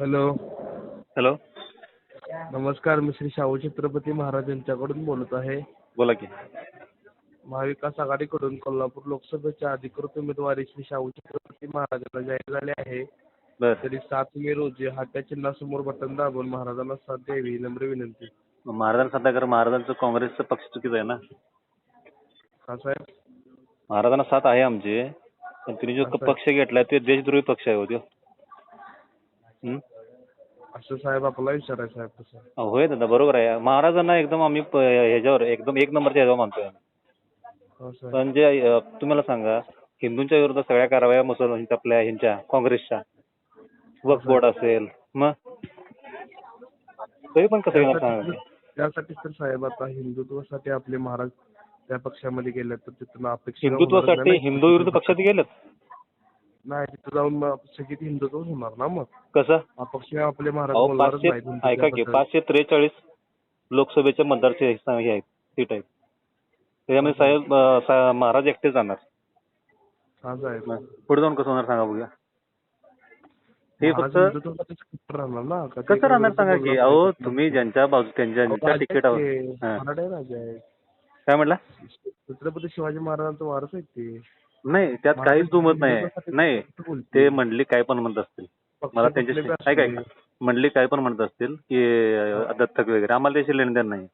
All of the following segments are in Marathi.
हॅलो. हॅलो. नमस्कार मी श्री शाहू छत्रपती महाराज यांच्याकडून बोलत आहे. बोला की. महाविकास आघाडीकडून कोल्हापूर लोकसभेच्या अधिकृत उमेदवारी श्री शाहू छत्रपती महाराजांना जाहीर झाली आहे. बर. तरी सात मे रोजी हात्या चिन्हासमोर बटन दाबून महाराजांना साथ द्यावी ही नम्र विनंती. महाराजांना सध्या कर महाराजांचं काँग्रेसचं पक्ष चुकीचं आहे ना? हा साहेब. महाराजांना साथ आहे आमची पण तिने जो. पक्ष घेतलाय तो देशद्रोही पक्ष आहे हो हं? असं साहेब आपला विचार आहे साहेब तसं होय दादा बरोबर आहे. महाराजांना एकदम आम्ही प- ह्याच्यावर एकदम एक नंबरच्या ह्याच्यावर मानतोय हो साहेब. पण जे अं, तुम्हाला सांगा हिंदूंच्या विरुद्ध सगळ्या कारवाया मुसलमान आपल्या ह्यांच्या काँग्रेसच्या. वक्फ बोर्ड असेल मग? तरी पण कसं येणार सांगा त्यासाठी त्यासाठीच तर साहेब आता हिंदुत्वासाठी आपले महाराज त्या पक्षामध्ये गेले तर तिथून अपेक्षा हिंदुत्वासाठी हिंदू विरुद्ध पक्षात गेलेत? नाही तिथं जाऊन मग सगळी हिंदुत्व होणार ना मग. कसं? अपक्ष आपले महाराज अहो बोलणारच पाचशे ऐका की. पाचशे त्रेचाळीस लोकसभेच्या मतदारचे हे आहेत सीट आहेत. त्याच्यामध्ये साहेब अं, सा- महाराज एकटे जाणार. हा साहेब. पुढे जाऊन कसं होणार सांगा बघूया. हे महाराज फक्त हिंदुत्वासाठीच कट्टर राहणार ना? का ते कसं राहणार सांगा की बोलणार अहो नाही. तुम्ही ज्यांच्या बाजू त्यांच्या अहो, ज्यांच्या राजा तिकीटावर आहेत. ते, हां. मराठे राजा आहे काय म्हटलं? छत्रपती शिवाजी महाराजांचं वारस आहेत ते. नाही त्यात काहीच दुमत नाही. नाही. ते मंडली काय पण म्हणत असतील. मला त्यांच्याशी दे. ऐका मंडली काय पण म्हणत असतील की दत्तक वगैरे. आम्हाला त्याशी लेणं देणं नाही.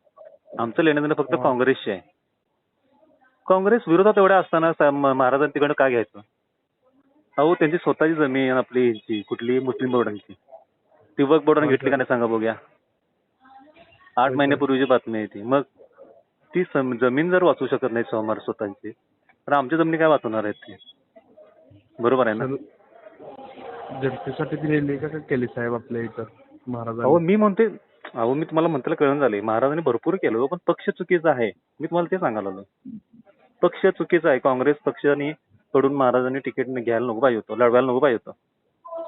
आमचं लेणं देणं फक्त. काँग्रेसशी आहे. काँग्रेस विरोधात एवढ्या असताना महाराजांनी तिकडनं का घ्यायचं? अहो त्यांची स्वतःची जमीन आपली ह्यांची कुठली? मुस्लिम बोर्डांची. ती वक बोर्डाने घेतली का नाही सांगा बघूया. आठ महिन्यापूर्वीची बातमी आहे ती. मग ती जमीन जर वाचू शकत नाही सोमवार स्वतःची तर आमच्या जमिनी काय वाचवणार आहेत ते? बरोबर आहे ना? जनतेसाठी दिलेली का केली साहेब आपल्या इथं? अहो महाराजांनी मी म्हणते अहो मी तुम्हाला म्हणताना कळून झाले. महाराजांनी भरपूर केलं. पण पक्ष चुकीचा आहे. मी तुम्हाला ते सांगायला लागलो पक्ष चुकीचा आहे. काँग्रेस पक्षाने कडून महाराजांनी तिकीट घ्यायला नको पाहिजे होतं लढवायला नको पाहिजे होतं.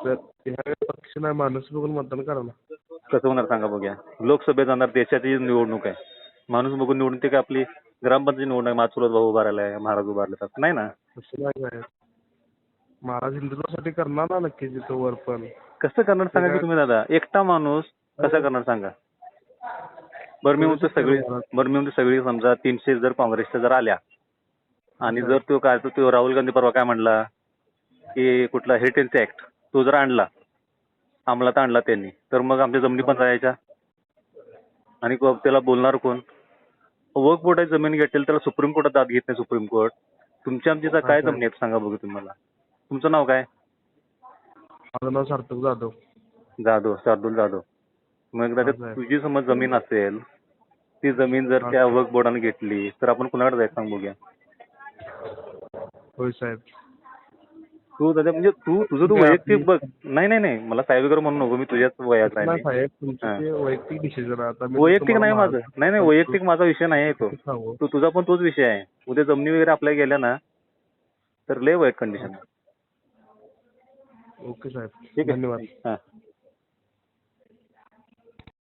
तर ह्या पक्ष नाही माणूस बघून मतदान करा ना. कसं होणार सांगा बघूया. लोकसभेत जाणार देशाची निवडणूक आहे. माणूस बघून निवडून ते काय आपली? ग्रामपंचायत निवडणूक आहे माझ चुलत भाऊ उभारायला आहे महाराज उभारले तर नाही ना? तसं नाही. साहेब महाराज हिंदुत्वासाठी करणार ना नक्कीच तिथं वर पण. कसं करणार सांगा की तुम्ही दादा? एकटा माणूस कसा करणार सांगा? बरं मी म्हणतो सगळी बरं मी म्हणतो सगळी समजा तीनशे जर काँग्रेसच्या जर आल्या आणि जर तो काय तो- तो राहुल गांधी परवा काय म्हणला की कुठला हेरिटेज ऍक्ट तो जर आणला अंमलात आणला त्यांनी तर मग आमच्या जमिनी पण जायच्या. आणि को- त्याला बोलणार कोण? वर्क बोर्डाची जमीन घेतली त्याला सुप्रीम कोर्टात दाद घेत नाही सुप्रीम कोर्ट. तुमच्या आमच्या काय. जमिनी आहेत सांगा बघू तुम्हाला तुमचं नाव काय? माझं नाव सार्थक जाधव. जाधव शार्दूल जाधव. मग साहेब. तुझी समज जमीन असेल ती जमीन जर त्या. वर्क बोर्डाने घेतली तर आपण कुणाकडे जायचं सांग बघूया. होय साहेब. तू दादा म्हणजे तू तुझं तू म्हणजे वैयक्तिक बघ. नाही नाही नाही. मला साहेब वगैरे म्हणू नको. मी तुझ्याच साहेब हा. तुमचं ते वैयक्तिक डिसिजन आहे. आता मी वैयक्तिक तुम्हाला नाही माझं. नाही नाही वैयक्तिक माझा विषय नाही आहे तो. सांगू तू तुझा पण तोच विषय आहे. उद्या जमिनी वगैरे आपल्या गेल्या ना तर लय वाईट कंडिशन ओके साहेब. ठीक आहे. धन्यवाद. हा.